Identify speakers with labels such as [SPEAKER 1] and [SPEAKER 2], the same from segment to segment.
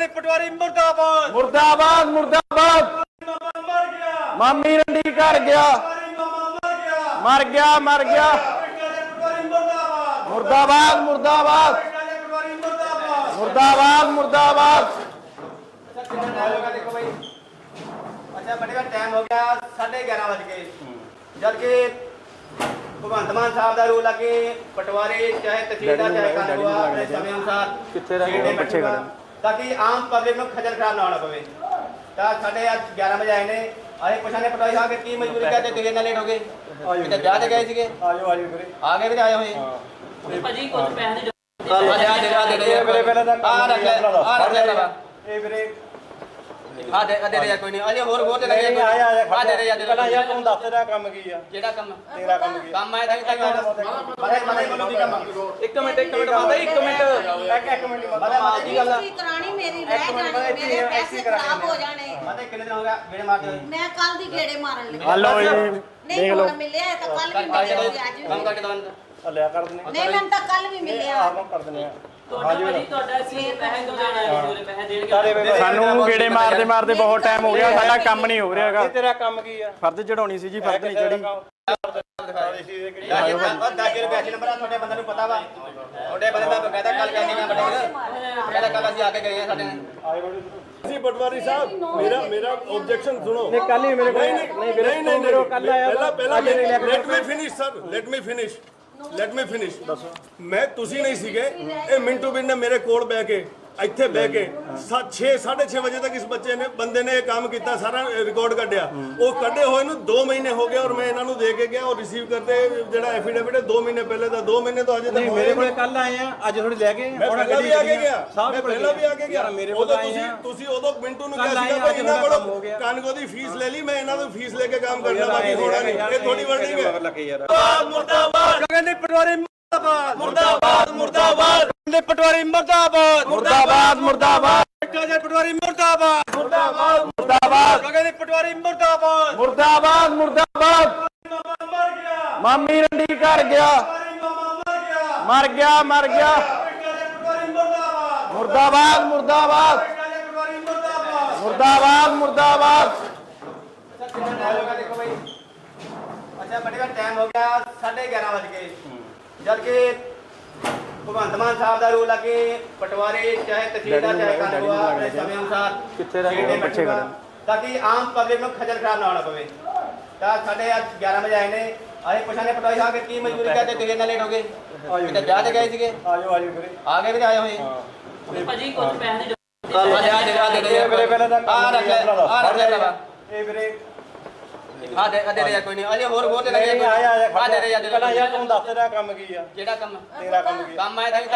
[SPEAKER 1] ਕਹਿੰਦੇ ਪਟਵਾਰੀ ਮੁਰਦਾਬਾਦ।
[SPEAKER 2] ਮੁਰਦਾਬਾਦ ਮੁਰਦਾਬਾਦ।
[SPEAKER 1] ਮਾਮਾ ਮਰ ਗਿਆ।
[SPEAKER 2] ਮਾਮੀ ਰੰਡੀ ਘਰ ਗਿਆ।
[SPEAKER 1] ਪਟਵਾਰੀ ਮਾਮਾ ਮਰ ਗਿਆ।
[SPEAKER 2] ਮਰ ਗਿਆ ਮਰ ਗਿਆ।
[SPEAKER 1] ਪਿੰਡਾਂ ਦੇ ਪਟਵਾਰੀ ਮੁਰਦਾਬਾਦ।
[SPEAKER 2] ਮੁਰਦਾਬਾਦ ਮੁਰਦਾਬਾਦ।
[SPEAKER 1] ਪਿੰਡਾਂ ਦੇ ਪਟਵਾਰੀ ਮੁਰਦਾਬਾਦ।
[SPEAKER 2] ਮੁਰਦਾਬਾਦ ਮੁਰਦਾਬਾਦ।
[SPEAKER 3] ਦੇਖੋ ਭਾਈ ਅੱਛਾ ਬੜੇ ਦਾ ਟਾਈਮ ਹੋ ਗਿਆ 11:30 ਵਜ ਗਏ। ਜਦ ਕਿ ਭਗਵੰਤ ਮਾਨ ਸਾਹਿਬ ਦਾ ਰੂਲ ਲੱਗੇ ਪਟਵਾਰੀ ਚਾਹੇ ਤਹਿਸੀਲਦਾਰ ਚਾਹੇ ਕਾਨੂੰਗੋ ਆਪਣੇ ਸਮੇਂ ਅਨੁਸਾਰ
[SPEAKER 2] ਕਿੱਥੇ ਰਹਿ ਗਏ? ਪਿੱਛੇ
[SPEAKER 3] ਬੈਠੂਗਾ, ਤਾਂ ਕਿ ਆਮ ਪਬਲਿਕ ਨੂੰ ਖੱਜਲ ਖਰਾਬ ਨਾ ਹੋਣਾ ਪਵੇ। ਤਾਂ ਸਾਡੇ ਅੱਜ 11 ਵਜੇ ਆਏ ਨੇ। ਅਸੀਂ ਪੁੱਛਾਂਗੇ ਪਟਵਾਰੀ ਸਾਹਿਬ ਕਿ ਕੀ ਮਜਬੂਰੀ ਕਰਦੇ ਤੁਸੀਂ ਇੰਨਾ ਲੇਟ ਹੋ ਗਏ? ਕਿਤੇ ਵਿਆਹ ਤੇ ਗਏ ਸੀਗੇ?
[SPEAKER 1] ਆਜੋ ਆਜੋ ਵੀਰੇ।
[SPEAKER 3] ਆ ਗਏ ਵੀ ਆਏ ਹੋਏ।
[SPEAKER 4] ਭਾਜੀ ਕੁਝ ਪੈਸੇ ਦੀ
[SPEAKER 3] ਆ ਦੇ ਆ ਦੇ ਦੇ
[SPEAKER 1] ਵੀਰੇ
[SPEAKER 3] ਆ ਰੱਖ ਲੈ ਆ ਰੱਖ ਲੈ
[SPEAKER 1] ਇਹ ਵੀਰੇ
[SPEAKER 3] ਆ ਦੇ ਆ ਦੇ ਦੇ ਯਾਰ ਕੋਈ ਨਹੀਂ। ਅਜੇ ਹੋਰ ਹੋਰ ਤੇ ਲੱਗੇ
[SPEAKER 1] ਨਹੀਂ ਆਇਆ ਆਇਆ
[SPEAKER 3] ਆ ਦੇ ਦੇ ਯਾਰ
[SPEAKER 1] ਪਹਿਲਾਂ ਯਾਰ ਤੂੰ ਦੱਸ ਤੇਰਾ ਕੰਮ ਕੀ ਆ?
[SPEAKER 3] ਕਿਹੜਾ ਕੰਮ?
[SPEAKER 1] ਤੇਰਾ ਕੰਮ ਕੀ ਆ?
[SPEAKER 3] ਕੰਮ ਆਇਆ ਤਾਂ ਕਿ ਮਾਰੇ ਮਾਰੇ ਬੋਲੋ ਕੀ ਕੰਮ
[SPEAKER 2] ਇੱਕ ਮਿੰਟ ਇੱਕ ਮਿੰਟ ਮਾਤਾ ਇੱਕ ਮਿੰਟ।
[SPEAKER 1] ਇੱਕ ਇੱਕ ਮਿੰਟ
[SPEAKER 3] ਮਾਰੇ ਮਾਰੇ ਕੀ ਗੱਲ ਆ।
[SPEAKER 5] ਕੀ ਕਰਾਣੀ ਮੇਰੀ ਰਹਿ ਜਾਣੀ ਮੇਰੇ ਪੈਸੇ ਖਰਾਬ ਹੋ ਜਾਣੇ।
[SPEAKER 3] ਮਾਰੇ ਕਿੰਨੇ ਦਿਨ ਹੋ ਗਿਆ ਮੇਰੇ ਹੋਏ
[SPEAKER 5] ਮੈਂ ਕੱਲ ਦੀ ਗੇੜੇ ਮਾਰਨ ਲੱਗੀ।
[SPEAKER 2] ਹਲੋ ਜੀ
[SPEAKER 5] ਨਹੀਂ ਹੁਣ ਮਿਲਿਆ ਤਾਂ ਕੱਲ ਵੀ
[SPEAKER 3] ਆ
[SPEAKER 5] ਮਿਲਿਆ ਅੱਜ ਵੀ।
[SPEAKER 3] ਕੰਮ। ਕਰਕੇ ਦਵਾਂ
[SPEAKER 1] ਆ ਲਿਆ ਕਰ ਦਿੰਦੇ
[SPEAKER 5] ਨਹੀਂ ਮੈਨੂੰ ਤਾਂ ਕੱਲ ਵੀ ਮਿਲਿਆ।
[SPEAKER 1] ਆਹ ਕੰਮ ਕਰ ਦਿੰਦੇ ਆ।
[SPEAKER 4] ਤੁਹਾਡਾ ਭਾਜੀ ਤੁਹਾਡਾ ਸੀ ਪੈਸੇ ਦੋ ਜਾਣੇ
[SPEAKER 2] ਸਾਨੂੰ ਗੇੜੇ ਮਾਰਦੇ ਮਾਰਦੇ ਬਹੁਤ ਟਾਈਮ ਹੋ ਗਿਆ ਸਾਡਾ ਕੰਮ ਨਹੀਂ ਹੋ ਰਿਹਾਗਾ
[SPEAKER 1] ਇਹ ਤੇਰਾ ਕੰਮ ਕੀ ਆ?
[SPEAKER 2] ਫਰਜ਼ ਚੜਾਉਣੀ ਸੀ ਜੀ ਫਰਜ਼ ਨਹੀਂ ਚੜੀ
[SPEAKER 3] ਦਾਜੀ ਦਾਜੀ ਰੁਪਏ ਅੱਛੇ ਨੰਬਰ ਆ ਤੁਹਾਡੇ ਬੰਦੇ ਨੂੰ ਪਤਾ ਵਾ ਤੁਹਾਡੇ ਬੰਦੇ ਮੈਂ ਬਕਾਇਦਾ ਕੱਲ ਕਰਨੀ ਆ ਬਟੇ ਕਹਿੰਦਾ ਕੱਲ ਅਸੀਂ ਆ ਕੇ ਗਏ ਆ ਸਾਡੇ
[SPEAKER 6] ਜੀ ਪਟਵਾਰੀ ਸਾਹਿਬ ਮੇਰਾ ਮੇਰਾ ਆਬਜੈਕਸ਼ਨ ਸੁਣੋ।
[SPEAKER 1] ਨਹੀਂ ਕੱਲ ਹੀ ਮੇਰੇ ਕੋਲ
[SPEAKER 6] ਨਹੀਂ ਨਹੀਂ ਨਹੀਂ ਨਹੀਂ ਮੇਰੇ ਕੱਲ ਆਇਆ ਪਹਿਲਾਂ ਪਹਿਲਾਂ let me finish sir let me finish let me finish ਦੱਸੋ। ਮੈਂ ਤੁਸੀਂ ਨਹੀਂ ਸੀਗੇ ਇਹ ਮਿੰਟੂ ਬਿਨ ਨੇ ਮੇਰੇ ਕੋਲ ਬਹਿ ਕੇ ਇੱਥੇ ਬਹਿ ਕੇ 6 6:30 ਵਜੇ ਤੱਕ ਇਸ ਬੱਚੇ ਨੇ ਬੰਦੇ ਨੇ ਇਹ ਕੰਮ ਕੀਤਾ ਸਾਰਾ ਰਿਕਾਰਡ ਕੱਢਿਆ। ਉਹ ਕੱਢੇ ਹੋਏ ਨੂੰ 2 ਮਹੀਨੇ ਹੋ ਗਏ ਔਰ ਮੈਂ ਇਹਨਾਂ ਨੂੰ ਦੇ ਕੇ ਗਿਆ ਔਰ ਰਿਸੀਵ ਕਰਤੇ। ਜਿਹੜਾ ਐਫੀਡੇਵਿਟ 2 ਮਹੀਨੇ ਪਹਿਲੇ ਦਾ 2 ਮਹੀਨੇ ਤੋਂ ਅਜੇ ਤੱਕ
[SPEAKER 1] ਮੇਰੇ। ਕੋਲੇ ਕੱਲ ਆਏ ਆ ਅੱਜ ਥੋੜੀ ਲੈ
[SPEAKER 6] ਪਹਿਲਾਂ ਵੀ ਆ ਕੇ ਗਿਆ।
[SPEAKER 1] ਸਾਹਿਬ
[SPEAKER 6] ਮੈਂ ਪਹਿਲਾਂ ਵੀ ਆ ਕੇ ਗਿਆ।
[SPEAKER 1] ਮੇਰੇ ਕੋਲ ਆਏ
[SPEAKER 6] ਤੁਸੀਂ
[SPEAKER 1] ਆ।
[SPEAKER 6] ਤੁਸੀਂ ਉਦੋਂ ਮਿੰਟੂ ਨੂੰ ਕਿਹਾ ਸੀਗਾ ਭਾਈ ਇਹਨਾਂ
[SPEAKER 1] ਮੇਰਾ ਕੰਮ ਹੋ
[SPEAKER 6] ਕੋਲੋਂ
[SPEAKER 1] ਗਿਆ।
[SPEAKER 6] ਕਾਨਗੋ ਦੀ ਫੀਸ ਲੈ ਲਈ ਮੈਂ ਇਹਨਾਂ ਤੋਂ ਫੀਸ ਲੈ ਕੇ ਕੰਮ ਕਰਨਾ ਬਾਕੀ ਹੋਣਾ ਨਹੀਂ। ਇਹ ਥੋੜੀ ਵਰਡਿੰਗ ਹੈ।
[SPEAKER 1] ਲੱਗੇ ਯਾਰ। ਕਹਿੰਦੇ ਪਟਵਾਰੀ ਮੁਰਦਾਬਾਦ। ਮੁਰਦਾਬਾਦ ਮੁਰਦਾਬਾਦ। ਕਹਿੰਦੇ ਪਟਵਾਰੀ ਮੁਰਦਾਬਾਦ।
[SPEAKER 2] ਮੁਰਦਾਬਾਦ ਮੁਰਦਾਬਾਦ।
[SPEAKER 1] ਪਿੰਡਾਂ ਦੇ ਪਟਵਾਰੀ ਮੁਰਦਾਬਾਦ।
[SPEAKER 2] ਮੁਰਦਾਬਾਦ ਮੁਰਦਾਬਾਦ।
[SPEAKER 1] ਕਹਿੰਦੇ ਪਟਵਾਰੀ ਮੁਰਦਾਬਾਦ।
[SPEAKER 2] ਮੁਰਦਾਬਾਦ ਮੁਰਦਾਬਾਦ।
[SPEAKER 1] ਮਾਮਾ ਮਰ ਗਿਆ।
[SPEAKER 2] ਮਾਮੀ ਰੰਡੀ ਘਰ ਗਿਆ।
[SPEAKER 1] ਮਰ ਗਿਆ।
[SPEAKER 2] ਮਰ ਗਿਆ
[SPEAKER 1] ਮੁਰਦਾਬਾਦ।
[SPEAKER 2] ਮੁਰਦਾਬਾਦ ਮੁਰਦਾਬਾਦ।
[SPEAKER 1] ਮੁਰਦਾਬਾਦ।
[SPEAKER 2] ਮੁਰਦਾਬਾਦ ਮੁਰਦਾਬਾਦ।
[SPEAKER 3] ਦੇਖੋ ਭਾਈ ਅੱਛਾ ਬੜੇ ਦਾ ਟਾਈਮ ਹੋ ਗਿਆ 11:30 ਵਜ ਜਦ ਕਿ ਭਗਵੰਤ ਮਾਨ ਸਾਹਿਬ ਦਾ ਰੂਲ ਲੱਗੇ ਪਟਵਾਰੀ ਚਾਹੇ ਤਹਿਸੀਲਦਾਰ ਚਾਹੇ ਕਾਨੂੰਗੋ ਆਪਣੇ ਸਮੇਂ ਅਨੁਸਾਰ
[SPEAKER 2] ਕਿੱਥੇ ਰਹਿ ਗਏ? ਪਿੱਛੇ
[SPEAKER 3] ਬੈਠੂਗਾ, ਤਾਂ ਕਿ ਆਮ ਪਬਲਿਕ ਨੂੰ ਖੱਜਲ ਖਰਾਬ ਨਾ ਹੋਣਾ ਪਵੇ। ਤਾਂ ਸਾਡੇ ਅੱਜ 11 ਵਜੇ ਆਏ ਨੇ ਅਸੀਂ ਪੁੱਛਾਂਗੇ ਪਟਵਾਰੀ ਸਾਹਿਬ ਕਿ ਕੀ ਮਜਬੂਰੀ ਕਰਦੇ ਤੁਸੀਂ ਇੰਨਾ ਲੇਟ ਹੋ ਗਏ? ਕਿਤੇ ਵਿਆਹ ਤੇ ਗਏ ਸੀਗੇ?
[SPEAKER 1] ਆਜੋ ਆਜੋ ਵੀਰੇ।
[SPEAKER 3] ਆ ਗਏ ਵੀ ਆਏ ਹੋਏ।
[SPEAKER 4] ਭਾਜੀ ਕੁਝ ਪੈਸੇ ਦੀ
[SPEAKER 3] ਆ ਦੇ ਆ ਦੇ ਦੇ
[SPEAKER 1] ਵੀਰੇ ਪਹਿਲਾਂ ਤਾਂ
[SPEAKER 3] ਆ ਰੱਖ ਲੈ ਆ ਰੱਖ ਲੈ
[SPEAKER 1] ਇਹ ਵੀਰੇ
[SPEAKER 3] ਆ ਦੇ ਆ ਦੇ ਦੇ ਯਾਰ ਕੋਈ ਨਹੀਂ ਅਜੇ ਹੋਰ ਹੋਰ ਤੇ
[SPEAKER 1] ਨਹੀਂ
[SPEAKER 3] ਲੱਗੇ
[SPEAKER 1] ਆਇਆ ਆਇਆ
[SPEAKER 3] ਆ ਦੇ ਦੇ ਯਾਰ
[SPEAKER 1] ਪਹਿਲਾਂ ਯਾਰ ਤੂੰ ਦੱਸ ਤੇਰਾ ਕੰਮ ਕੀ ਆ
[SPEAKER 3] ਕਿਹੜਾ ਕੰਮ
[SPEAKER 1] ਤੇਰਾ ਕੰਮ ਕੀ ਆ
[SPEAKER 3] ਕੰਮ ਆਇਆ ਤਾਂ ਕਿ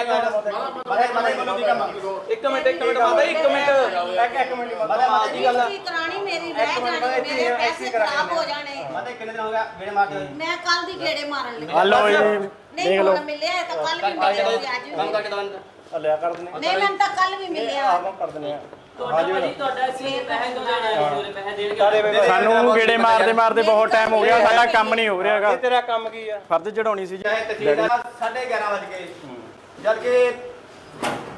[SPEAKER 3] ਮਾਰੇ ਮਾਰੇ ਬੋਲੋ ਕੀ ਕੰਮ
[SPEAKER 2] ਇੱਕ ਮਿੰਟ ਇੱਕ ਮਿੰਟ ਮਾਤਾ ਇੱਕ ਮਿੰਟ
[SPEAKER 1] ਇੱਕ ਇੱਕ ਮਿੰਟ
[SPEAKER 3] ਮਾਰੇ ਮਾਰੇ ਕੀ ਗੱਲ ਆ
[SPEAKER 5] ਕੀ ਕਰਾਣੀ ਮੇਰੀ ਰਹਿ ਜਾਣੀ ਮੇਰੇ ਪੈਸੇ
[SPEAKER 1] ਕਰਾ
[SPEAKER 5] ਖਰਾਬ ਹੋ ਜਾਣੇ
[SPEAKER 3] ਮਾਰੇ ਕਿੰਨੇ ਦਿਨ ਹੋ ਗਿਆ ਮੇਰੇ ਮਾਰਦੇ ਹੋਏ
[SPEAKER 5] ਮੈਂ ਕੱਲ ਦੀ ਗੇੜੇ ਮਾਰਨ ਲੱਗੀ
[SPEAKER 2] ਹਲੋ
[SPEAKER 5] ਨਹੀਂ ਹੁਣ ਮਿਲਿਆ ਤਾਂ ਕੱਲ ਵੀ
[SPEAKER 3] ਆ
[SPEAKER 5] ਮਿਲਿਆ ਅੱਜ ਵੀ
[SPEAKER 3] ਕੰਮ। ਕਰਕੇ ਦਵਾਂ
[SPEAKER 1] ਆ ਲਿਆ ਕਰ ਦਿੰਦੇ
[SPEAKER 5] ਨਹੀਂ ਮੈਨੂੰ ਤਾਂ ਕੱਲ ਵੀ ਮਿਲਿਆ
[SPEAKER 1] ਕੰਮ ਕਰ ਦਿੰਦੇ
[SPEAKER 2] ਸਾਨੂੰ ਗੇੜੇ ਮਾਰਦੇ ਮਾਰਦੇ ਬਹੁਤ ਟਾਈਮ ਹੋ ਗਿਆ ਸਾਡਾ ਕੰਮ ਨਹੀਂ ਹੋ ਰਿਹਾਗਾ
[SPEAKER 1] ਇਹ ਤੇਰਾ ਕੰਮ ਕੀ ਆ?
[SPEAKER 2] ਫਰਜ਼ ਚੜਾਉਣੀ ਸੀ ਜੀ।
[SPEAKER 3] ਚਾਹੇ ਤਹਿਸੀਲਦਾਰ 11:30 ਵਜ ਜਦ ਕਿ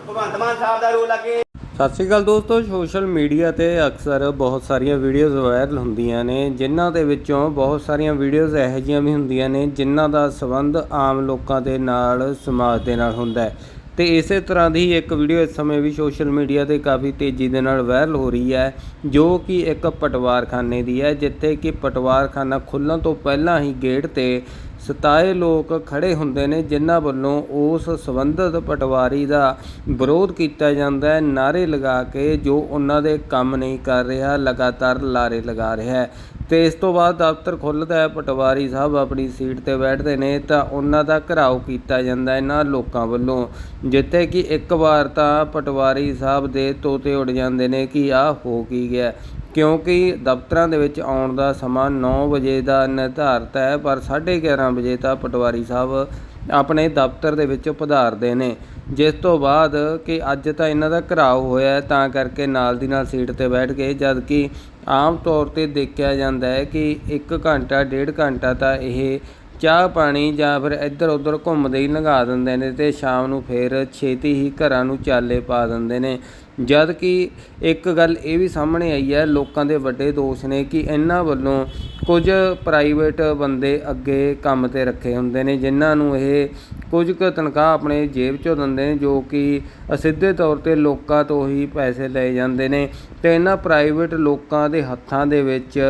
[SPEAKER 3] ਭਗਵੰਤ ਮਾਨ ਸਾਹਿਬ ਦਾ ਰੂਲ ਲੱਗੇ
[SPEAKER 7] ਸਤਿ ਸ਼੍ਰੀ ਅਕਾਲ ਦੋਸਤੋ ਸੋਸ਼ਲ ਮੀਡੀਆ ਤੇ ਅਕਸਰ ਬਹੁਤ ਸਾਰੀਆਂ ਵੀਡੀਓਜ਼ ਵਾਇਰਲ ਹੁੰਦੀਆਂ ਨੇ ਜਿਨ੍ਹਾਂ ਦੇ ਵਿੱਚੋਂ ਬਹੁਤ ਸਾਰੀਆਂ ਵੀਡੀਓਜ਼ ਇਹੋ ਜਿਹੀਆਂ ਵੀ ਹੁੰਦੀਆਂ ਨੇ ਜਿਨ੍ਹਾਂ ਦਾ ਸੰਬੰਧ ਆਮ ਲੋਕਾਂ ਦੇ ਨਾਲ ਸਮਾਜ ਦੇ ਨਾਲ ਹੁੰਦਾ ਹੈ। ਤੇ ਇਸੇ ਤਰ੍ਹਾਂ ਦੀ ਇੱਕ ਵੀਡੀਓ ਇਸ ਸਮੇਂ ਵੀ ਸੋਸ਼ਲ ਮੀਡੀਆ ਤੇ ਕਾਫੀ ਤੇਜ਼ੀ ਦੇ ਨਾਲ ਵਾਇਰਲ ਹੋ ਰਹੀ ਹੈ, ਜੋ ਕਿ ਇੱਕ ਪਟਵਾਰਖਾਨੇ ਦੀ ਹੈ, ਜਿੱਥੇ ਕਿ ਪਟਵਾਰਖਾਨਾ ਖੁੱਲ੍ਹਣ ਤੋਂ ਪਹਿਲਾਂ ਹੀ ਗੇਟ ਤੇ ਸਤਾਏ ਲੋਕ ਖੜੇ ਹੁੰਦੇ ਨੇ, ਜਿਨ੍ਹਾਂ ਵੱਲੋਂ ਉਸ ਸੰਬੰਧਿਤ ਪਟਵਾਰੀ ਦਾ ਵਿਰੋਧ ਕੀਤਾ ਜਾਂਦਾ ਹੈ। ਨਾਰੇ ਲਗਾ ਕੇ ਜੋ ਉਹਨਾਂ ਦੇ ਕੰਮ ਨਹੀਂ ਕਰ ਰਿਹਾ, ਲਗਾਤਾਰ ਲਾਰੇ ਲਗਾ ਰਿਹਾ ਹੈ। ਤੇ ਇਸ ਤੋਂ ਬਾਅਦ ਦਫ਼ਤਰ ਖੁੱਲ੍ਹਦਾ ਹੈ। ਪਟਵਾਰੀ ਸਾਹਿਬ ਆਪਣੀ ਸੀਟ ਤੇ ਬੈਠਦੇ ਨੇ ਤਾਂ ਉਹਨਾਂ ਦਾ ਘਰਾਓ ਕੀਤਾ ਜਾਂਦਾ ਇਹਨਾਂ ਲੋਕਾਂ ਵੱਲੋਂ। ਜਿੱਥੇ ਕਿ ਇੱਕ ਵਾਰ ਤਾਂ ਪਟਵਾਰੀ ਸਾਹਿਬ ਦੇ ਤੋਤੇ ਉੱਡ ਜਾਂਦੇ ਨੇ ਕਿ ਆਹ ਹੋ ਕੀ ਗਿਆ। ਕਿਉਂਕਿ ਦਫ਼ਤਰਾਂ ਦੇ ਵਿੱਚ ਆਉਣ ਦਾ ਸਮਾਂ ਨੌ ਵਜੇ ਦਾ ਨਿਰਧਾਰਤ ਹੈ, ਪਰ 11:30 ਵਜੇ ਤਾਂ ਪਟਵਾਰੀ ਸਾਹਿਬ ਆਪਣੇ ਦਫ਼ਤਰ ਦੇ ਵਿੱਚ ਪਧਾਰਦੇ ਨੇ। ਜਿਸ ਤੋਂ ਬਾਅਦ ਕਿ ਅੱਜ ਤਾਂ ਇਹਨਾਂ ਦਾ ਘਰਾਓ ਹੋਇਆ ਤਾਂ ਕਰਕੇ ਨਾਲ ਦੀ ਨਾਲ ਸੀਟ ਤੇ ਬੈਠ ਗਏ ਜਦ ਕਿ ਆਮ ਤੌਰ ਤੇ ਦੇਖਿਆ ਜਾਂਦਾ ਹੈ ਕਿ 1 ਘੰਟਾ, ਡੇਢ ਘੰਟਾ ਤਾਂ ਇਹ ਚਾਹ ਪਾਣੀ ਜਾਂ ਫਿਰ ਇੱਧਰ ਉੱਧਰ ਘੁੰਮਦੇ ਹੀ ਲੰਘਾ ਦਿੰਦੇ ਨੇ ਤੇ ਸ਼ਾਮ ਨੂੰ ਫਿਰ ਛੇਤੀ ਹੀ ਘਰਾਂ ਨੂੰ ਚਾਲੇ ਪਾ ਦਿੰਦੇ ਨੇ। ਜਦ ਕਿ ਇੱਕ ਗੱਲ ਇਹ ਵੀ ਸਾਹਮਣੇ ਆਈ ਹੈ, ਲੋਕਾਂ ਦੇ ਵੱਡੇ ਦੋਸ਼ ਨੇ ਕਿ ਇਹਨਾਂ ਵੱਲੋਂ ਕੁਝ ਪ੍ਰਾਈਵੇਟ ਬੰਦੇ ਅੱਗੇ ਕੰਮ ਤੇ ਰੱਖੇ ਹੁੰਦੇ ਨੇ, ਜਿਨ੍ਹਾਂ ਨੂੰ ਇਹ ਕੁਝ ਕੁ ਤਨਖਾਹ ਆਪਣੇ ਜੇਬ ਚੋਂ ਦਿੰਦੇ ਨੇ, ਜੋ ਕਿ ਅਸਿੱਧੇ ਤੌਰ ਤੇ ਲੋਕਾਂ ਤੋਂ ਹੀ ਪੈਸੇ ਲਏ ਜਾਂਦੇ ਨੇ ਤੇ ਇਹਨਾਂ ਪ੍ਰਾਈਵੇਟ ਲੋਕਾਂ ਦੇ ਹੱਥਾਂ ਦੇ ਵਿੱਚ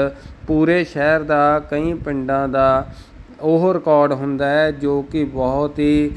[SPEAKER 7] ਪੂਰੇ ਸ਼ਹਿਰ ਦਾ, ਕਈ ਪਿੰਡਾਂ ਦਾ ਉਹ ਰਿਕਾਰਡ ਹੁੰਦਾ ਹੈ, ਜੋ ਕਿ ਬਹੁਤ ਹੀ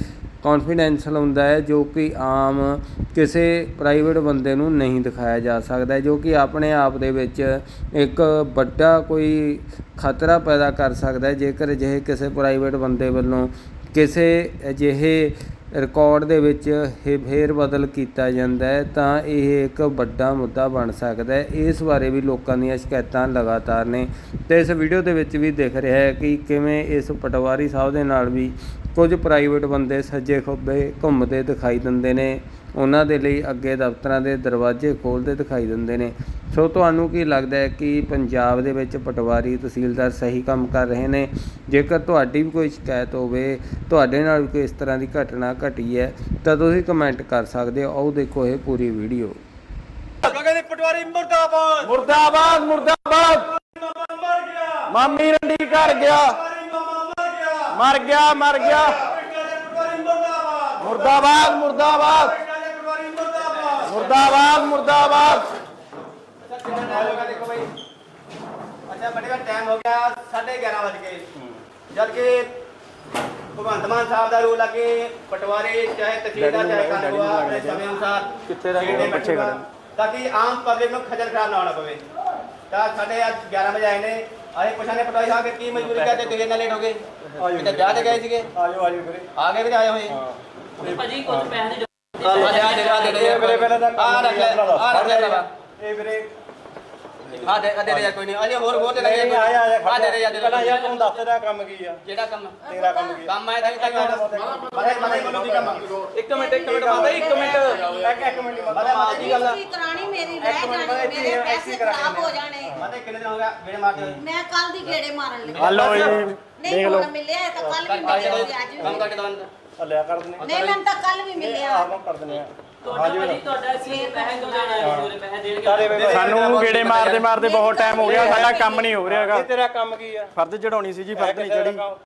[SPEAKER 7] ਕੌਨਫੀਡੈਂਸ਼ੀਅਲ ਹੁੰਦਾ ਹੈ ਜੋ ਕਿ ਆਮ ਕਿਸੇ ਪ੍ਰਾਈਵੇਟ ਬੰਦੇ ਨੂੰ ਨਹੀਂ ਦਿਖਾਇਆ ਜਾ ਸਕਦਾ ਜੋ ਕਿ ਆਪਣੇ ਆਪ ਦੇ ਵਿੱਚ ਇੱਕ ਵੱਡਾ ਕੋਈ ਖਤਰਾ ਪੈਦਾ ਕਰ ਸਕਦਾ ਜੇਕਰ ਅਜਿਹੇ ਕਿਸੇ ਪ੍ਰਾਈਵੇਟ ਬੰਦੇ ਵੱਲੋਂ ਕਿਸੇ ਅਜਿਹੇ ਰਿਕਾਰਡ ਦੇ ਵਿੱਚ ਇਹ ਫੇਰ ਬਦਲ ਕੀਤਾ ਜਾਂਦਾ ਹੈ, ਤਾਂ ਇਹ ਇੱਕ ਵੱਡਾ ਮੁੱਦਾ ਬਣ ਸਕਦਾ ਹੈ। ਇਸ ਬਾਰੇ ਵੀ ਲੋਕਾਂ ਦੀਆਂ ਸ਼ਿਕਾਇਤਾਂ ਲਗਾਤਾਰ ਨੇ। ਤੇ ਇਸ ਵੀਡੀਓ ਦੇ ਵਿੱਚ ਵੀ ਦਿਖ ਰਿਹਾ ਹੈ ਕਿ ਕਿਵੇਂ ਇਸ ਪਟਵਾਰੀ ਸਾਹਿਬ ਦੇ ਨਾਲ ਵੀ ਕੁਝ ਪ੍ਰਾਈਵੇਟ ਬੰਦੇ ਸੱਜੇ ਖੱਬੇ ਘੁੰਮਦੇ ਦਿਖਾਈ ਦਿੰਦੇ ਨੇ। ਉਹਨਾਂ ਦੇ ਲਈ ਅੱਗੇ ਦਫ਼ਤਰਾਂ ਦੇ ਦਰਵਾਜ਼ੇ ਖੋਲ੍ਹਦੇ ਦਿਖਾਈ ਦਿੰਦੇ ਨੇ। ਸੋ ਤੁਹਾਨੂੰ ਕੀ ਲੱਗਦਾ ਹੈ ਕਿ ਪੰਜਾਬ ਦੇ ਵਿੱਚ ਪਟਵਾਰੀ ਤਹਿਸੀਲਦਾਰ ਸਹੀ ਕੰਮ ਕਰ ਰਹੇ ਨੇ? ਜੇਕਰ ਤੁਹਾਡੀ ਵੀ ਕੋਈ ਸ਼ਿਕਾਇਤ ਹੋਵੇ ਤੁਹਾਡੇ ਨਾਲ ਵੀ ਕੋਈ ਇਸ ਤਰ੍ਹਾਂ ਦੀ ਘਟਨਾ ਘਟੀ ਹੈ ਤਾਂ ਤੁਸੀਂ ਕਮੈਂਟ ਕਰ ਸਕਦੇ ਹੋ। ਆਓ ਦੇਖੋ ਇਹ ਪੂਰੀ ਵੀਡੀਓ।
[SPEAKER 1] ਗਗਨ ਪਟਵਾਰੀ ਮਰਦਾਬਾਦ
[SPEAKER 2] ਮੁਰਦਾਬਾਦ। ਮੁਰਦਾਬਾਦ
[SPEAKER 1] ਮਰ ਗਿਆ।
[SPEAKER 2] ਮਾਮੀ ਰੰਡੀ ਘਰ ਗਿਆ।
[SPEAKER 1] ਮਰ ਗਿਆ
[SPEAKER 2] ਮਰ ਗਿਆ
[SPEAKER 1] ਮਰਦਾਬਾਦ
[SPEAKER 2] ਮੁਰਦਾਬਾਦ ਮੁਰਦਾਬਾਦ
[SPEAKER 1] ਮਰਦਾਬਾਦ
[SPEAKER 2] ਮੁਰਦਾਬਾਦ ਮੁਰਦਾਬਾਦ
[SPEAKER 3] ਅੱਛਾ ਬੜੇ ਟਾਈਮ ਹੋ ਗਿਆ 11:30 ਵਜ ਜਦ ਕਿ ਭਗਵੰਤ ਮਾਨ ਸਾਹਿਬ ਦਾ ਰੂਲ ਆ ਕਿ ਪਟਵਾਰੀ ਚਾਹੇ ਤਹਿਸੀਲਦਾਰ ਚਾਹੇ ਆਪਣੇ ਸਮੇਂ ਅਨੁਸਾਰ
[SPEAKER 2] ਕਿੱਥੇ ਰਹਿ ਗਏ?
[SPEAKER 3] ਖੇਡੇ
[SPEAKER 2] ਪਿੱਛੇ
[SPEAKER 3] ਬੈਠੂਗਾ,
[SPEAKER 2] ਖੜੇ।
[SPEAKER 3] ਤਾਂ ਕਿ ਆਮ ਪਬਲਿਕ ਨੂੰ ਖੱਜਲ ਖਰਾਬ ਨਾ ਹੋਣਾ ਪਵੇ ਤਾਂ ਸਾਡੇ ਅੱਜ 11 ਵਜੇ ਆਏ ਨੇ। ਅਸੀਂ ਪੁੱਛਾਂਗੇ ਪਟਵਾਰੀ ਸਾਹਿਬ ਕਿ ਕੀ ਮਜਬੂਰੀ ਕਰਦੇ ਤੁਸੀਂ ਇੰਨਾ ਲੇਟ ਹੋ ਗਏ? ਕਿਤੇ ਵਿਆਹ ਤੇ ਗਏ ਸੀਗੇ?
[SPEAKER 6] ਆਜੋ ਆਜੋ ਵੀਰੇ।
[SPEAKER 3] ਆ ਗਏ ਵੀ ਆਏ ਹੋਏ।
[SPEAKER 4] ਭਾਜੀ ਕੁਝ ਪੈਸੇ ਦੀ
[SPEAKER 3] ਆ ਦੇ ਆ ਦੇ ਆ ਦੇ
[SPEAKER 6] ਮੇਰੇ ਪਹਿਲਾਂ ਤਾਂ
[SPEAKER 3] ਆ ਰੱਖ ਲੈ ਆ ਰੱਖ ਲੈ ਬਾਬਾ
[SPEAKER 6] ਇਹ ਵੀਰੇ।
[SPEAKER 3] ਆ ਦੇ ਆ ਦੇ ਦੇ ਯਾਰ ਕੋਈ ਨਹੀਂ ਅਜੇ ਹੋਰ ਹੋਰ ਤੇ ਲੱਗੇ।
[SPEAKER 6] ਆਇਆ ਆਇਆ
[SPEAKER 3] ਆ ਦੇ ਦੇ ਯਾਰ ਦੇ
[SPEAKER 6] ਪਹਿਲਾਂ ਯਾਰ ਤੂੰ ਦੱਸ ਤੇਰਾ ਕੰਮ ਕੀ ਆ?
[SPEAKER 3] ਜਿਹੜਾ ਕੰਮ?
[SPEAKER 6] ਤੇਰਾ ਕੰਮ ਕੀ ਆ?
[SPEAKER 3] ਕੰਮ ਆਇਆ ਤਾਂ ਕੰਮ
[SPEAKER 2] ਇੱਕ ਮਿੰਟ ਇੱਕ ਮਿੰਟ ਮਾਤਾ ਇੱਕ ਮਿੰਟ।
[SPEAKER 6] ਇੱਕ ਇੱਕ ਮਿੰਟ।
[SPEAKER 3] ਪਤਾ ਕੀ ਗੱਲ ਆ
[SPEAKER 5] ਮੇਰੀ ਰਹਿ ਜਾਣੀ ਮੇਰੇ ਪੈਸੇ ਖਰਾਬ ਹੋ ਜਾਣੇ।
[SPEAKER 3] ਪਤਾ ਕਿੰਨੇ ਦਿਨ ਹੋ ਗਿਆ ਮੇਰੇ ਮਾਰਦੇ ਹੋਏ
[SPEAKER 5] ਮੈਂ ਕੱਲ ਦੀ ਗੇੜੇ ਮਾਰਨ ਲੱਗੀ।
[SPEAKER 2] ਹਲੋ
[SPEAKER 5] ਨਹੀਂ ਹੁਣ ਮਿਲਿਆ ਤਾਂ ਕੱਲ ਵੀ ਮਿਲਿਆ ਅੱਜ ਵੀ
[SPEAKER 3] ਕੰਮ। ਕਰਕੇ ਦਵਾਂ
[SPEAKER 6] ਲਿਆ ਕਰ ਦਨੇ
[SPEAKER 5] ਨਹੀਂ ਮੈਨੂੰ ਤਾਂ ਕੱਲ ਵੀ ਮਿਲਿਆ।
[SPEAKER 6] ਆਹ ਕਰ ਦਨੇ ਆ।
[SPEAKER 4] ਤੁਹਾਡਾ ਸੀ ਪੈਸੇ ਦੋ ਪੂਰੇ ਪੈਸੇ ਦੇਣਗੇ
[SPEAKER 2] ਸਾਨੂੰ ਗੇੜੇ ਮਾਰਦੇ ਮਾਰਦੇ ਬਹੁਤ ਟਾਈਮ ਹੋ ਗਿਆ ਸਾਡਾ ਕੰਮ ਨਹੀਂ ਹੋ ਰਿਹਾ ਹੈਗਾ।
[SPEAKER 6] ਤੇਰਾ ਕੰਮ ਕੀ ਆ?
[SPEAKER 2] ਫਰਜ਼ ਚੜਾਉਣੀ ਸੀ ਜੀ ਫਰਜ਼ ਨਹੀਂ ਚੜੀ
[SPEAKER 3] ਉਹ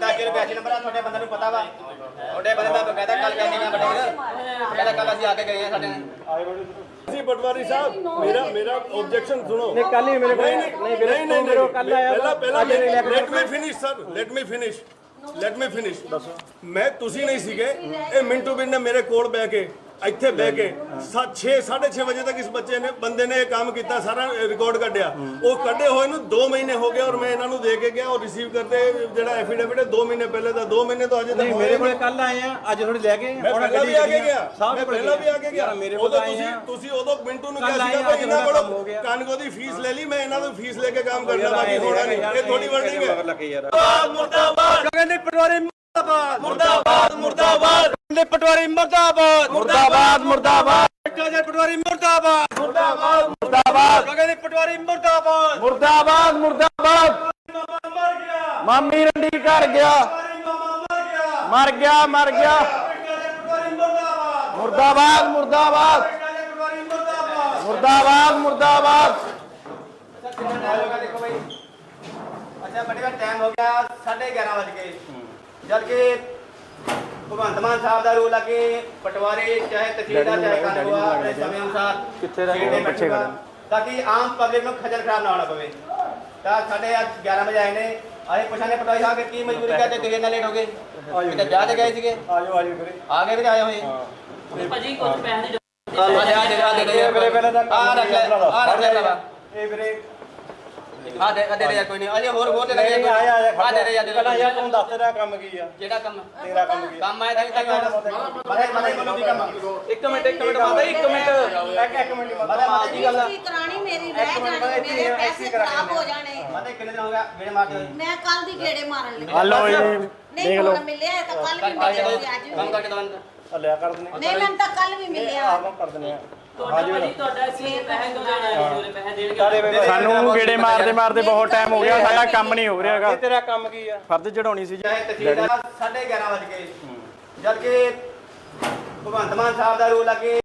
[SPEAKER 3] 10 ਰੁਪਏ ਚ ਨੰਬਰ ਆ ਤੁਹਾਡੇ ਬੰਦੇ ਨੂੰ ਪਤਾ ਵਾ। ਤੁਹਾਡੇ ਬੰਦੇ ਮੈਂ ਕਹਿੰਦਾ ਕੱਲ ਕਹਿੰਦੀ ਮੈਂ ਬਟੇਗਾ ਕਹਿੰਦਾ ਕੱਲ ਅਸੀਂ ਆ ਕੇ ਗਏ ਆ ਸਾਡੇ ਨਾਲ।
[SPEAKER 6] ਜੀ ਪਟਵਾਰੀ ਸਾਹਿਬ ਮੇਰਾ ਮੇਰਾ ਆਬਜੈਕਸ਼ਨ ਸੁਣੋ। ਨਹੀਂ
[SPEAKER 2] ਕੱਲ ਹੀ ਮੇਰੇ ਕੋਲ।
[SPEAKER 6] ਨਹੀਂ ਨਹੀਂ ਨਹੀਂ ਮੇਰੇ ਕੱਲ ਆਇਆ ਪਹਿਲਾਂ ਪਹਿਲਾਂ let me finish sir let me finish let me finish ਦੱਸੋ। ਮੈਂ ਤੁਸੀਂ ਨਹੀਂ ਸੀਗੇ। ਇਹ ਮਿੰਟੂ ਬਿਨ ਨੇ ਮੇਰੇ ਕੋਲ ਬਹਿ ਕੇ ਇੱਥੇ ਬਹਿ ਕੇ 6 6:30 ਵਜੇ ਤੱਕ ਇਸ ਬੱਚੇ ਨੇ ਬੰਦੇ ਨੇ ਇਹ ਕੰਮ ਕੀਤਾ ਸਾਰਾ ਰਿਕਾਰਡ ਕੱਢਿਆ। ਉਹ ਕੱਢੇ ਹੋਏ ਨੂੰ 2 ਮਹੀਨੇ ਹੋ ਗਏ ਔਰ ਮੈਂ ਇਹਨਾਂ ਨੂੰ ਦੇ ਕੇ ਗਿਆ ਉਹ ਰਿਸੀਵ ਕਰਦੇ ਜਿਹੜਾ ਐਫੀਡੇਵਿਟ ਹੈ 2 ਮਹੀਨੇ ਪਹਿਲੇ ਦਾ 2 ਮਹੀਨੇ ਤੋਂ ਅਜੇ ਤੱਕ ਮੇਰੇ ਕੋਲ
[SPEAKER 8] ਕੱਲ ਆਏ ਆ ਅੱਜ ਥੋੜੀ ਲੈ ਕੇ
[SPEAKER 6] ਮੈਂ ਪਹਿਲਾਂ ਵੀ ਆ ਕੇ ਗਿਆ। ਮੈਂ ਪਹਿਲਾਂ ਵੀ ਆ ਕੇ ਗਿਆ।
[SPEAKER 8] ਮੇਰੇ ਕੋਲ ਆਏ
[SPEAKER 6] ਤੁਸੀਂ
[SPEAKER 8] ਆ।
[SPEAKER 6] ਤੁਸੀਂ ਉਦੋਂ ਮਿੰਟੂ ਨੂੰ ਕਿਹਾ ਸੀਗਾ ਭਾਈ ਇਹਨਾਂ ਕੋਲੋਂ
[SPEAKER 8] ਗਿਆ।
[SPEAKER 6] ਕਾਨਗੋ ਦੀ ਫੀਸ ਲੈ ਲਈ ਮੈਂ ਇਹਨਾਂ ਤੋਂ ਫੀਸ ਲੈ ਕੇ ਕੰਮ ਕਰਨਾ ਬਾਕੀ ਹੋਣਾ ਨਹੀਂ। ਇਹ ਥੋੜੀ ਵਰਡਿੰਗ ਹੈ।
[SPEAKER 1] ਮੁਰਦਾਬਾਦ। ਗਗਨ ਦੇ ਪਟਵਾਰੀ ਮਰਦਾਬਾਦ। ਮੁਰਦਾਬਾਦ। ਦੇ ਪਟਵਾਰੀ ਮਰਦਾਬਾਦ।
[SPEAKER 2] ਮੁਰਦਾਬਾਦ ਮੁਰਦਾਬਾਦ।
[SPEAKER 1] ਦੇ ਪਟਵਾਰੀ ਮਰਦਾਬਾਦ। ਮੁਰਦਾਬਾਦ
[SPEAKER 2] ਮੁਰਦਾਬਾਦ।
[SPEAKER 1] ਦੇ ਪਟਵਾਰੀ ਮਰਦਾਬਾਦ।
[SPEAKER 2] ਮੁਰਦਾਬਾਦ ਮੁਰਦਾਬਾਦ।
[SPEAKER 1] ਮਾਮਾ ਮਰ ਗਿਆ।
[SPEAKER 2] ਮਾਮੀ ਰੰਡੀ ਘਰ ਗਿਆ।
[SPEAKER 1] ਮਾਮਾ ਮਰ ਗਿਆ।
[SPEAKER 2] ਮਰ ਗਿਆ ਮਰ ਗਿਆ।
[SPEAKER 1] ਗਗਨ ਦੇ ਪਟਵਾਰੀ ਮਰਦਾਬਾਦ।
[SPEAKER 2] ਮੁਰਦਾਬਾਦ ਮੁਰਦਾਬਾਦ।
[SPEAKER 1] ਗਗਨ ਦੇ ਪਟਵਾਰੀ ਮਰਦਾਬਾਦ।
[SPEAKER 2] ਮੁਰਦਾਬਾਦ ਮੁਰਦਾਬਾਦ।
[SPEAKER 3] ਅੱਛਾ ਕਿੰਨਾ ਟਾਈਮ ਹੋ ਗਿਆ ਦੇਖੋ ਭਾਈ ਅੱਛਾ ਬੜੇ ਦਾ ਟਾਈਮ ਹੋ ਗਿਆ 11:30 ਵਜ ਜਦ ਕਿ ਭਗਵੰਤ ਮਾਨ ਸਾਹਿਬ ਦਾ ਰੂਲ ਕਿ ਪਟਵਾਰੀ ਚਾਹੇ ਤਹਿਸੀਲਦਾਰ ਚਾਹੇ ਕਾਨੂੰਗੋ ਆਪਣੇ ਸਮੇਂ ਅਨੁਸਾਰ
[SPEAKER 2] ਕਿੱਥੇ?
[SPEAKER 3] ਖੇਡੇ
[SPEAKER 2] ਪਿੱਛੇ
[SPEAKER 3] ਬੈਠੂਗਾ, ਤਾਂ ਕਿ ਆਮ ਪਬਲਿਕ ਨੂੰ ਖੱਜਲ ਖਰਾਬ ਨਾ ਹੋਣਾ ਪਵੇ। ਤਾਂ ਸਾਡੇ ਅੱਜ 11 ਵਜੇ ਆਏ ਨੇ। ਅਸੀਂ ਪੁੱਛਾਂਗੇ ਪਟਵਾਰੀ ਸਾਹਿਬ ਕਿ ਕੀ ਮਜਬੂਰੀ ਕਰਦੇ ਤੁਸੀਂ ਇੰਨਾ ਲੇਟ ਹੋ ਗਏ? ਕਿਤੇ ਵਿਆਹ ਤੇ ਗਏ ਸੀਗੇ?
[SPEAKER 6] ਆਜੋ ਆਜੋ ਵੀਰੇ।
[SPEAKER 3] ਆ ਗਏ ਵੀ ਆਏ ਹੋਏ?
[SPEAKER 4] ਭਾਜੀ ਕੁਝ ਪੈਸੇ ਦੀ
[SPEAKER 3] ਆ ਦੇ ਆ ਦੇ ਦੇ ਦੇ।
[SPEAKER 6] ਮੇਰੇ ਪਹਿਲਾਂ ਤਾਂ
[SPEAKER 3] ਆ ਰੱਖ ਲੈ ਆ ਰੱਖ ਲੈ
[SPEAKER 6] ਇਹ ਵੀਰੇ
[SPEAKER 3] ਆ ਦੇ ਆ ਦੇ ਦੇ ਯਾਰ ਕੋਈ ਨਹੀਂ। ਅਜੇ ਹੋਰ ਹੋਰ ਤੇ ਲੱਗੇ
[SPEAKER 6] ਨਹੀਂ ਆਇਆ ਆਇਆ
[SPEAKER 3] ਆ ਦੇ ਦੇ ਯਾਰ ਦੇ
[SPEAKER 6] ਪਹਿਲਾਂ ਯਾਰ ਤੂੰ ਦੱਸ ਤੇਰਾ ਕੰਮ ਕੀ ਆ?
[SPEAKER 3] ਜਿਹੜਾ ਕੰਮ?
[SPEAKER 6] ਤੇਰਾ ਕੰਮ ਕੀ ਆ?
[SPEAKER 3] ਕੰਮ ਆਇਆ ਤਾਂ ਪਤਾ ਹੀ ਮੈਨੂੰ ਕੀ ਕੰਮ।
[SPEAKER 2] ਇੱਕ ਮਿੰਟ ਇੱਕ ਮਿੰਟ ਮਾਤਾ ਇੱਕ ਮਿੰਟ।
[SPEAKER 6] ਇੱਕ ਇੱਕ ਮਿੰਟ
[SPEAKER 3] ਪਤਾ ਕੀ ਗੱਲ ਆ
[SPEAKER 5] ਕੀ ਕਰਾਣੀ ਮੇਰੀ ਰਹਿ ਜਾਣੀ ਮੇਰੇ ਪੈਸੇ ਖਰਾਬ ਹੋ ਜਾਣੇ।
[SPEAKER 3] ਪਤਾ ਕਿੰਨੇ ਦਿਨ ਹੋ ਗਿਆ ਮੇਰੇ ਮਾਰਦੇ ਹੋਏ
[SPEAKER 5] ਮੈਂ ਕੱਲ ਦੀ ਗੇੜੇ ਮਾਰਨ ਲੱਗੀ।
[SPEAKER 2] ਹਲੋ
[SPEAKER 5] ਨਹੀਂ ਹੁਣ ਮਿਲਿਆ ਤਾਂ ਕੱਲ ਵੀ ਮਿਲਿਆ ਅੱਜ ਵੀ।
[SPEAKER 3] ਕੰਮ। ਕਰਕੇ ਦਵਾਂ
[SPEAKER 6] ਲਿਆ ਕਰ ਦਨੇ
[SPEAKER 5] ਨਹੀਂ ਮੈਨੂੰ ਤਾਂ ਕੱਲ ਵੀ ਮਿਲਿਆ।
[SPEAKER 6] ਆਹ ਕਰ ਦਨੇ ਆ
[SPEAKER 4] ਤੁਹਾਡਾ ਭਾਜੀ ਤੁਹਾਡਾ ਸੀ ਪੈਸੇ ਦੋ ਦੇਣਾ? ਪੂਰੇ ਪੈਸੇ ਦੇਣਗੇ
[SPEAKER 2] ਸਾਨੂੰ ਗੇੜੇ ਮਾਰਦੇ ਮਾਰਦੇ ਬਹੁਤ ਟਾਈਮ ਹੋ ਗਿਆ ਸਾਡਾ ਕੰਮ ਨਹੀਂ। ਹੋ ਰਿਹਾ ਹੈਗਾ।
[SPEAKER 6] ਤੇਰਾ ਕੰਮ ਕੀ ਆ?
[SPEAKER 2] ਫਰਜ਼ ਚੜਾਉਣੀ ਸੀ ਜੀ।
[SPEAKER 3] ਤਹਿਸੀਲਦਾਰ 11:30 ਵਜ ਜਦ ਕਿ ਭਗਵੰਤ ਮਾਨ ਸਾਹਿਬ ਦਾ ਰੋਲ ਕਿ